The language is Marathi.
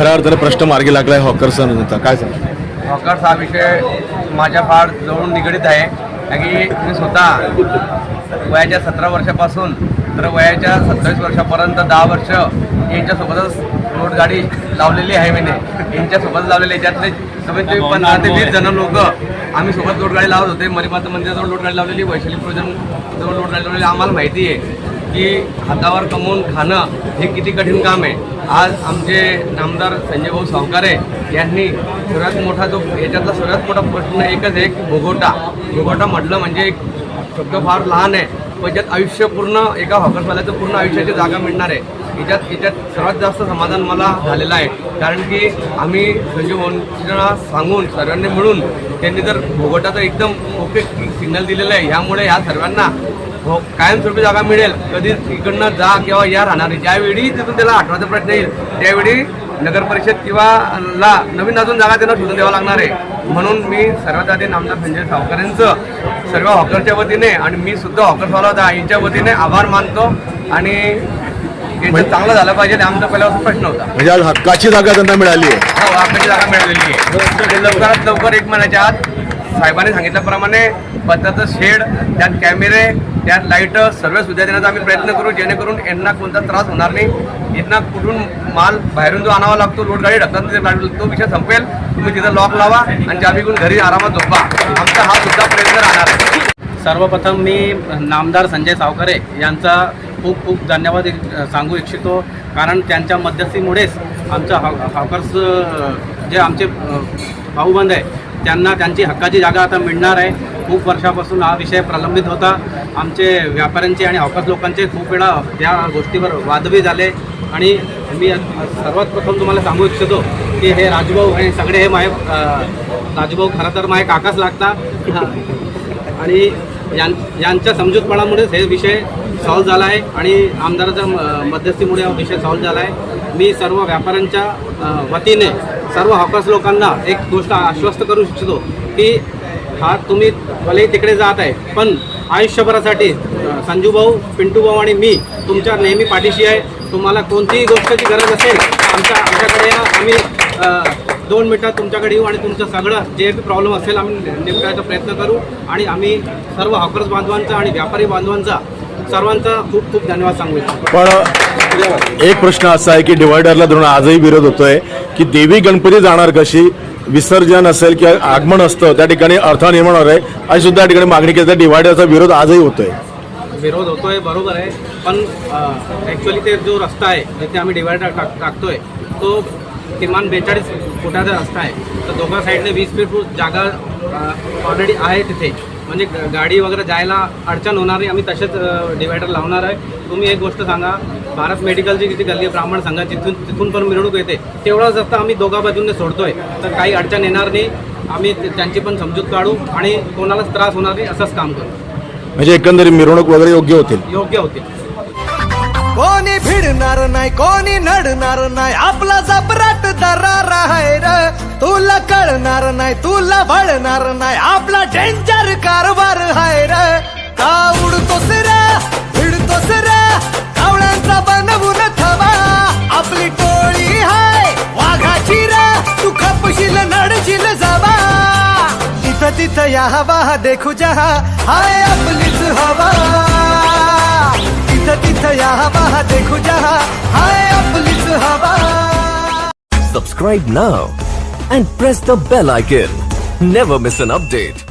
खऱ्या अर्थाने प्रश्न मार्गी लागलाय हॉकर्सचा काय सांग? हॉकर्स हा विषय माझ्या फार जवळून निगडीत आहे. कारण की मी स्वतः वयाच्या सतरा वर्षापासून तर वयाच्या सत्तावीस वर्षापर्यंत दहा वर्ष यांच्यासोबतच रोड गाडी लावलेली आहे मी. यांच्यासोबत लावलेली आहे. त्यातले कमीत कमी पंधरा ते वीस जण लोक आम्ही सोबत रोड गाडी लावत होते. मरीमाता मंदिराजवळ रोड गाडी लावलेली वैशाली प्रोजन जवळ रोड गाडी लावलेली. आम्हाला माहिती आहे. की हातावर कमवून खाणं हे किती कठीण काम आहे. आज आमचे नामदार संजय भाऊ सावकारे यांनी सर्वात मोठा जो याच्यातला सर्वात मोठा प्रश्न एकच आहे की भोगोटा. भोगोटा म्हटलं म्हणजे एक शब्द फार लहान आहे पण याच्यात आयुष्य पूर्ण एका हॉकर्सवाल्याचं पूर्ण आयुष्याची जागा मिळणार आहे. याच्यात याच्यात सर्वात जास्त समाधान मला झालेलं आहे. कारण की आम्ही संजय भाऊंना सांगून सर्वांनी मिळून त्यांनी जर भोगोटाचं एकदम ओके सिग्नल दिलेलं आहे ह्यामुळे ह्या सर्वांना हो कायमस्वरूपी जागा मिळेल. कधी इकडनं जा किंवा या राहणार नाही. ज्यावेळी तिथून त्याला आठवायचा प्रश्न येईल त्यावेळी नगर परिषद किंवा ला नवीन अजून जागा त्यांना शोधून द्यावं लागणार आहे. म्हणून मी सर्वात आधी नामदार संजय सावकर यांचं सर्व हॉकरच्या वतीने आणि मी सुद्धा हॉकरवाला होता यांच्या वतीने आभार मानतो आणि यांचं चांगलं झालं पाहिजे आमचा पहिल्यापासून प्रश्न होता. म्हणजे आज हक्काची जागा त्यांना मिळाली आहे. हो आपल्याची जागा मिळालेली आहे. लवकरात लवकर एक महिन्याच्या आत साहेबांनी सांगितल्याप्रमाणे पत्र्याचं शेड त्यात कॅमेरे त्यात लाइट सर्व सुविधा देण्याचा आम्ही प्रयत्न करू जेणेकरून यांना कोणता त्रास होणार नाही. यांना कुठून माल बाहेरून जो आणावा लागतो रोड गाडी ढकलत तो विषय संपेल. तुम्ही तिथं लॉक लावा आणि जामीकडून घेऊन घरी आरामात झोपा. आमचा हा सुद्धा प्रयत्न राहणार आहे. सर्वप्रथम मी नामदार संजय सावकरे यांचा खूप खूप धन्यवाद सांगू इच्छितो. कारण त्यांच्या मध्यस्थीमुळेच आमच्या हाव हॉकर्स जे आमचे भाऊबंद आहे त्यांना त्यांची हक्काची जागा आता मिळणार आहे. खूप वर्षापासून हा विषय प्रलंबित होता. आमचे व्यापाऱ्यांचे आणि हॉकर्स लोकांचे खूप वेळा त्या गोष्टीवर वादवी झाले. आणि मी सर्वात प्रथम तुम्हाला सांगू इच्छितो की हे राजभाऊ हे सगळे हे माय राजभाऊ खरं तर माय काकाच लागतात. आणि यां यांच्या समजूतपणामुळेच हे विषय सॉल्व्ह झाला आहे. आणि आमदाराच्या म- मध्यस्थीमुळे हा विषय सॉल्व्ह झाला आहे. मी सर्व व्यापाऱ्यांच्या वतीने सर्व हॉकर्स लोकांना एक गोष्ट आश्वस्त करू इच्छितो की हा तुम्ही भलेही तिकडे जात आहे पण आयुष्यभरासाठी संजूभाऊ पिंटूभाऊ आणि मी तुमच्या नेहमी पाठीशी आहे. तुम्हाला कोणतीही गोष्टीची गरज असेल आमच्या आमच्याकडे आम्ही दोन मिनटात तुमच्याकडे येऊ आणि तुमचं सगळं जे बी प्रॉब्लेम असेल आम्ही निपटायचा प्रयत्न करू. आणि आम्ही सर्व हॉकर्स बांधवांचा आणि व्यापारी बांधवांचा सर्वांचा खूप खूप धन्यवाद सांगू इच्छितो. एक प्रश्न असा आहे की डिवायडरला धरून आजही विरोध होतोय की देवी गणपती जाणार कशी? विसर्जन असेल किंवा आगमन असतं त्या ठिकाणी अर्थ निर्माण होणार आहे. आणि सुद्धा त्या ठिकाणी मागणी केली. तर डिवायडरचा विरोध आजही होतोय. विरोध होतोय बरोबर आहे. पण ॲक्च्युली ते जो रस्ता आहे जिथे आम्ही डिवायडर टाक टाकतोय तो किमान बेचाळीस फुटाचा रस्ता आहे. तर दोघा साईडने वीस फीट फूट जागा ऑलरेडी आहे तिथे. म्हणजे ग- गाडी वगैरे जायला अडचण होणार नाही. आम्ही तसेच डिवायडर लावणार आहे. तुम्ही एक गोष्ट सांगा भारत मेडिकलची किती गल्ली ब्राह्मण संघात जिथून तिथून पण मिरवणूक येते तेवढाच रस्ता आम्ही दोघा बाजूने सोडतोय. तर काही अडचण येणार नाही. आम्ही ते- त्यांची पण समजूत काढू आणि कोणालाच त्रास होणार नाही असंच काम करू. म्हणजे एकंदरीत मिरवणूक वगैरे योग्य होतील. योग्य होतील. कोणी भिडणार नाही कोणी नडणार नाही आपला जबराट दरार आहे र. तुला कळणार नाही तुला वळणार नाही आपला डेंजर कारभार आहे र. का उडतोस रे? भिडतोस रे? तिथं या हवा देखू जहा हाय आपलीच हवा तिथं तिथं या हवा देखू जहा हाय आपलीच हवा Subscribe now and press the bell icon. Never miss an update.